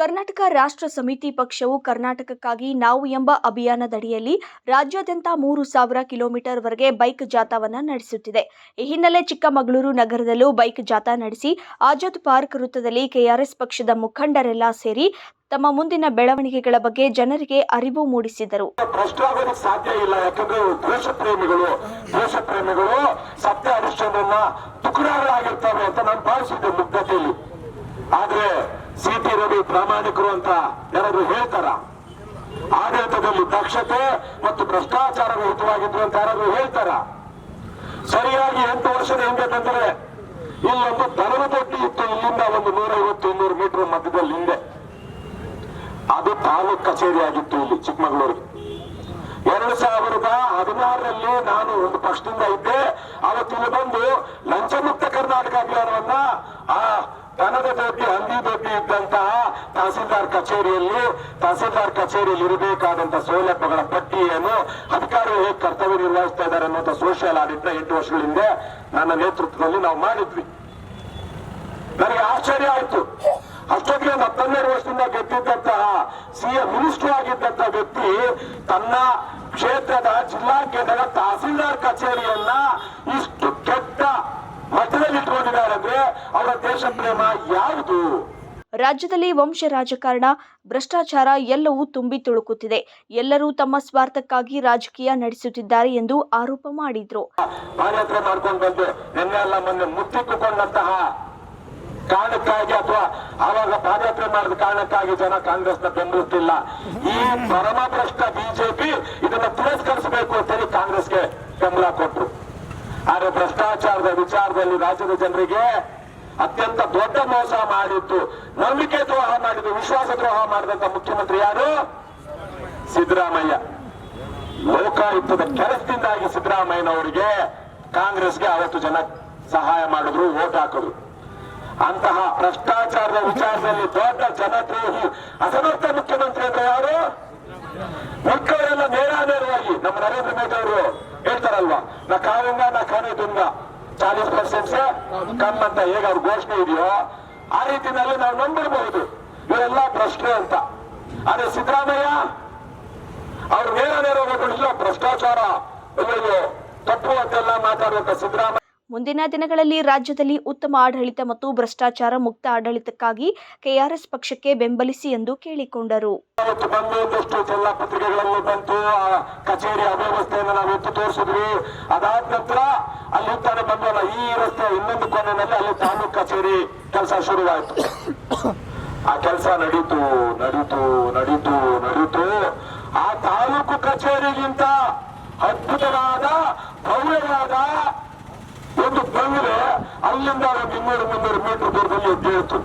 ಕರ್ನಾಟಕ ರಾಷ್ಟ್ರ ಸಮಿತಿ ಪಕ್ಷವು ಕರ್ನಾಟಕಕ್ಕಾಗಿ ನಾವು ಎಂಬ ಅಭಿಯಾನದಡಿಯಲ್ಲಿ ರಾಜ್ಯಾದ್ಯಂತ ಮೂರು ಸಾವಿರ ಕಿಲೋಮೀಟರ್ ವರೆಗೆ ಬೈಕ್ ಜಾಥಾವನ್ನು ನಡೆಸುತ್ತಿದೆ. ಈ ಹಿನ್ನೆಲೆ ಚಿಕ್ಕಮಗಳೂರು ನಗರದಲ್ಲೂ ಬೈಕ್ ಜಾಥಾ ನಡೆಸಿ ಆಜಾದ್ ಪಾರ್ಕ್ ವೃತ್ತದಲ್ಲಿ ಕೆಆರ್ಎಸ್ ಪಕ್ಷದ ಮುಖಂಡರೆಲ್ಲ ಸೇರಿ ತಮ್ಮ ಮುಂದಿನ ಬೆಳವಣಿಗೆಗಳ ಬಗ್ಗೆ ಜನರಿಗೆ ಅರಿವು ಮೂಡಿಸಿದರು. ಸಾಧ್ಯ ಇಲ್ಲ, ಯಾಕಂದ್ರೆ ಸತ್ಯ ಅಂತ ಆದ್ರೆ ಸಿ ಟಿ ರವಿ ಪ್ರಾಮಾಣಿಕರು ಅಂತ ಯಾರಾದ್ರೂ ಹೇಳ್ತಾರ? ಆಡಳಿತದಲ್ಲಿ ದಕ್ಷತೆ ಮತ್ತು ಭ್ರಷ್ಟಾಚಾರ ರಹಿತವಾಗಿದ್ರು ಅಂತ ಯಾರಾದ್ರೂ ಹೇಳ್ತಾರ? ಸರಿಯಾಗಿ ಎಂಟು ವರ್ಷದ ಹಿಂದೆ ತಂದರೆ ಇಲ್ಲೊಂದು ದನದ ದೊಡ್ಡಿ ಇತ್ತು, ಇಲ್ಲಿಂದ ಒಂದು ನೂರೈವತ್ತು ಇನ್ನೂರು ಮೀಟರ್ ಮಧ್ಯದಲ್ಲಿ ಹಿಂದೆ. ಅದು ತಾಲೂಕ್ ಕಚೇರಿ ಆಗಿತ್ತು ಇಲ್ಲಿ ಚಿಕ್ಕಮಗಳೂರಿಗೆ ಎರಡು ಸಾವಿರದ ಹದಿನಾರರಲ್ಲಿ ನಾನು ಒಂದು ಪಕ್ಷದಿಂದ ಇದ್ದೆ. ಅವತ್ತು ಇಲ್ಲಿ ಬಂದು ಲಂಚಮುಕ್ತ ಕರ್ನಾಟಕ ಅಭಿಯಾನವನ್ನ, ಆ ದನದ ದೊಡ್ಡಿ ಹಂದಿ ದೊಡ್ಡಿ ಕಚೇರಿಯಲ್ಲಿ ತಹಸೀಲ್ದಾರ್ ಕಚೇರಿಯಲ್ಲಿ ಇರಬೇಕಾದಂತ ಸೌಲಭ್ಯಗಳ ಪಟ್ಟಿಯನ್ನು ಅಧಿಕಾರಿಗಳು ಹೇಗೆ ಕರ್ತವ್ಯ ನಿರ್ವಹಿಸ್ತಾ ಇದ್ದಾರೆ ಅನ್ನುವಂಥ ಸೋಷಿಯಲ್ ಆಡಿಟ್ ಎಂಟು ವರ್ಷಗಳ ಹಿಂದೆ ನನ್ನ ನೇತೃತ್ವದಲ್ಲಿ ನಾವು ಮಾಡಿದ್ವಿ. ನನಗೆ ಆಶ್ಚರ್ಯ ಆಯ್ತು. ಅಷ್ಟೊತ್ತಿಗೆ ಒಂದು ವರ್ಷದಿಂದ ಗೆದ್ದಿದ್ದಂತಹ ಸಿಎಂ ಮಿನಿಸ್ಟರ್ ಆಗಿದ್ದಂತಹ ವ್ಯಕ್ತಿ ತನ್ನ ಕ್ಷೇತ್ರದ ಜಿಲ್ಲಾ ಕೇಂದ್ರದ ತಹಸೀಲ್ದಾರ್ ಕಚೇರಿಯನ್ನ ಇಷ್ಟು ಕೆಟ್ಟ ಮಟ್ಟದಲ್ಲಿ ಇಟ್ಕೊಂಡಿದ್ದಾರೆ ಅಂದ್ರೆ ಅವರ ದೇಶ ಪ್ರೇಮ ಯಾವುದು? ರಾಜ್ಯದಲ್ಲಿ ವಂಶ ರಾಜಕಾರಣ, ಭ್ರಷ್ಟಾಚಾರ ಎಲ್ಲವೂ ತುಂಬಿ ತುಳುಕುತ್ತಿದೆ. ಎಲ್ಲರೂ ತಮ್ಮ ಸ್ವಾರ್ಥಕ್ಕಾಗಿ ರಾಜಕೀಯ ನಡೆಸುತ್ತಿದ್ದಾರೆ ಎಂದು ಆರೋಪ ಮಾಡಿದ್ರು. ಕಾರಣಕ್ಕಾಗಿ ಅಥವಾ ಆವಾಗ ಪಾದಯಾತ್ರೆ ಮಾಡಿದ ಕಾರಣಕ್ಕಾಗಿ ಜನ ಕಾಂಗ್ರೆಸ್ನ ಬೆಂಬಲಿಸ್ತಿಲ್ಲ. ಈ ಪರಮಭ್ರಷ್ಟ ಬಿಜೆಪಿ ಇದನ್ನ ತಿರಸ್ಕರಿಸಬೇಕು ಅಂತೇಳಿ ಕಾಂಗ್ರೆಸ್ಗೆ ಬೆಂಬಲ ಕೊಟ್ಟರು ಆದ್ರೆ ಭ್ರಷ್ಟಾಚಾರದ ವಿಚಾರದಲ್ಲಿ ರಾಜ್ಯದ ಜನರಿಗೆ ಅತ್ಯಂತ ದೊಡ್ಡ ಮೋಸ ಮಾಡಿತ್ತು ನಂಬಿಕೆ ದ್ರೋಹ ಮಾಡಿದ್ದು, ವಿಶ್ವಾಸ ದ್ರೋಹ ಮಾಡಿದಂತ ಮುಖ್ಯಮಂತ್ರಿ ಯಾರು? ಸಿದ್ದರಾಮಯ್ಯ. ಲೋಕಾಯುಕ್ತದ ಕೆಲಸದಿಂದಾಗಿ ಸಿದ್ದರಾಮಯ್ಯನವರಿಗೆ ಕಾಂಗ್ರೆಸ್ಗೆ ಅವತ್ತು ಜನ ಸಹಾಯ ಮಾಡಿದ್ರು, ಓಟ್ ಹಾಕಿದ್ರು. ಅಂತಹ ಭ್ರಷ್ಟಾಚಾರದ ವಿಚಾರದಲ್ಲಿ ದೊಡ್ಡ ಜನದ್ರೋಹಿ ಅಸಮರ್ಥ ಮುಖ್ಯಮಂತ್ರಿ ಅಂದ್ರೆ ಯಾರು? ಮಕ್ಕಳೆಲ್ಲ ನೇರ ನೇರವಾಗಿ, ನಮ್ಮ ನರೇಂದ್ರ ಮೋದಿ ಅವರು ಹೇಳ್ತಾರಲ್ವಾ, ನಾ ಕಾವಂಗ ನಾ ಕಾನೇ ದುಂಗ ಚಾಲೀಸ್ ಪರ್ಸೆಂಟ್ ಕಮ್ ಅಂತ ಹೇಗೆ ಅವ್ರ ಘೋಷಣೆ ಇದೆಯೋ, ಆ ರೀತಿನಲ್ಲಿ ನಾವು ನಂಬಿರಬಹುದು ಇವರೆಲ್ಲ ಭ್ರಷ್ಟ ಅಂತ. ಆದ್ರೆ ಸಿದ್ದರಾಮಯ್ಯ, ಅವ್ರು ನೇರ ನೇರ ಇಲ್ಲ, ಭ್ರಷ್ಟಾಚಾರ ತಪ್ಪು ಅಂತೆಲ್ಲ ಮಾತಾಡುವಂತ ಸಿದ್ದರಾಮಯ್ಯ ಮುಂದಿನ ದಿನಗಳಲ್ಲಿ ರಾಜ್ಯದಲ್ಲಿ ಉತ್ತಮ ಆಡಳಿತ ಮತ್ತು ಭ್ರಷ್ಟಾಚಾರ ಮುಕ್ತ ಆಡಳಿತಕ್ಕಾಗಿ ಕೆಆರ್ಎಸ್ ಪಕ್ಷಕ್ಕೆ ಬೆಂಬಲಿಸಿ ಎಂದು ಕೇಳಿಕೊಂಡರು. ಕಚೇರಿ ಅವ್ಯವಸ್ಥೆಯನ್ನು ನಾವು ತೋರಿಸಿದ್ವಿ. ಅದಾದ ನಂತರ ಅಲ್ಲಿ ತಾನೇ ಬಂದವಲ್ಲ ಈ ರಸ್ತೆ ಇನ್ನೊಂದು ಕೊನೆಯಲ್ಲಿ ಅಲ್ಲಿ ತಾಲೂಕ್ ಕಚೇರಿ ಕೆಲಸ ಶುರುವಾಯಿತು. ಆ ಕೆಲಸ ನಡೀತು ನಡೀತು ನಡೀತು ನಡೀತು. ಆ ತಾಲೂಕು ಕಚೇರಿಗಿಂತ ಅದ್ಭುತವಾದ, ಭವ್ಯವಾದ ಅಲ್ಲಿಂದ ಒಂದು ಇನ್ನೂರು ಮುನ್ನೂರು ಮೀಟರ್ ದೂರದಲ್ಲಿ ಎದ್ದೇಳ್ತು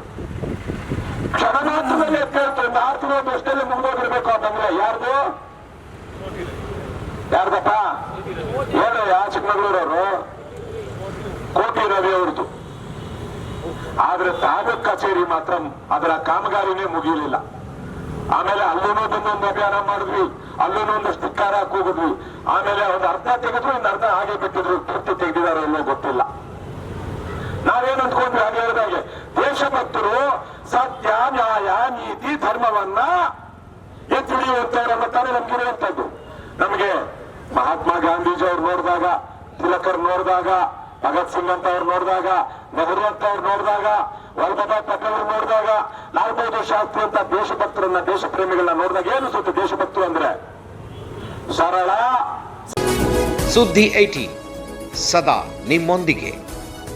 ಕ್ಷಣಮಾತ್ರದಲ್ಲಿ ಎದ್ದೇಳ್ತು ನಾಲ್ಕು ತಿಂಗಳ ವರ್ಷದಲ್ಲಿ ಮುಗಿದೋಗಿರ್ಬೇಕು ಆ ಬಂಗಲೆ. ಯಾರ್ದು? ಯಾರ್ದಪ್ಪ? ಹೇಳ, ಯಾ ಚಿಕ್ಕಮಗಳೂರವರು? ಕೋಟಿ ರವಿ ಅವ್ರದ್ದು. ಆದ್ರೆ ತಾಲೂಕ್ ಕಚೇರಿ ಮಾತ್ರ ಅದರ ಕಾಮಗಾರಿನೇ ಮುಗಿಯಲಿಲ್ಲ. ಆಮೇಲೆ ಅಲ್ಲೂ ಬಂದೊಂದು ಅಭಿಯಾನ ಮಾಡಿದ್ವಿ. ಅಲ್ಲೂ ಒಂದು ಸ್ಟಿಕ್ಕಾರ ಕೂಗಿದ್ವಿ ಆಮೇಲೆ ಒಂದು ಅರ್ಧ ತೆಗೆದ್ರು ಇನ್ನು ಅರ್ಧ ಹಾಗೆ ಬಿಟ್ಟಿದ್ರು. ಪೂರ್ತಿ ತೆಗೆದಿದಾರೋ ಇಲ್ಲೋ ಗೊತ್ತಿಲ್ಲ ನಾವೇನ್ ಅಂದ್ಕೊಂಡ್ವಿ ಹಾಗೆ ಹೇಳಿದಾಗೆ ದೇಶಭಕ್ತರು ಸತ್ಯ ನ್ಯಾಯ ನೀತಿ ಧರ್ಮವನ್ನ ಎತ್ತಿ ಹಿಡಿಯುವಂತವರನ್ನ ತಾನೇ ನಮ್ಗಿರುವಂತದ್ದು ನಮಗೆ ಮಹಾತ್ಮ ಗಾಂಧೀಜಿ ಅವ್ರು ನೋಡಿದಾಗ, ತಿಲಕರ್ ನೋಡಿದಾಗ, ಭಗತ್ ಸಿಂಗ್ ಅಂತ ಅವ್ರು ನೋಡಿದಾಗ, ನೆಹರು ಅಂತ ಅವ್ರು ನೋಡಿದಾಗ ವಲ್ಲಭಭಾಯ್ ಪಟೇಲ್ ನೋಡಿದಾಗ, ಲಾಲ್ ಬಹದ್ದೂರ್ ಶಾಸ್ತ್ರಿ ಅಂತ ದೇಶಭಕ್ತರನ್ನ ದೇಶ ಪ್ರೇಮಿಗಳನ್ನ ನೋಡಿದಾಗ ಏನು ಸುತ್ತ ದೇಶಭಕ್ತರು ಅಂದ್ರೆ? ಸರಳ ಸುದ್ದಿ ಐಟಿ ಸದಾ ನಿಮ್ಮೊಂದಿಗೆ.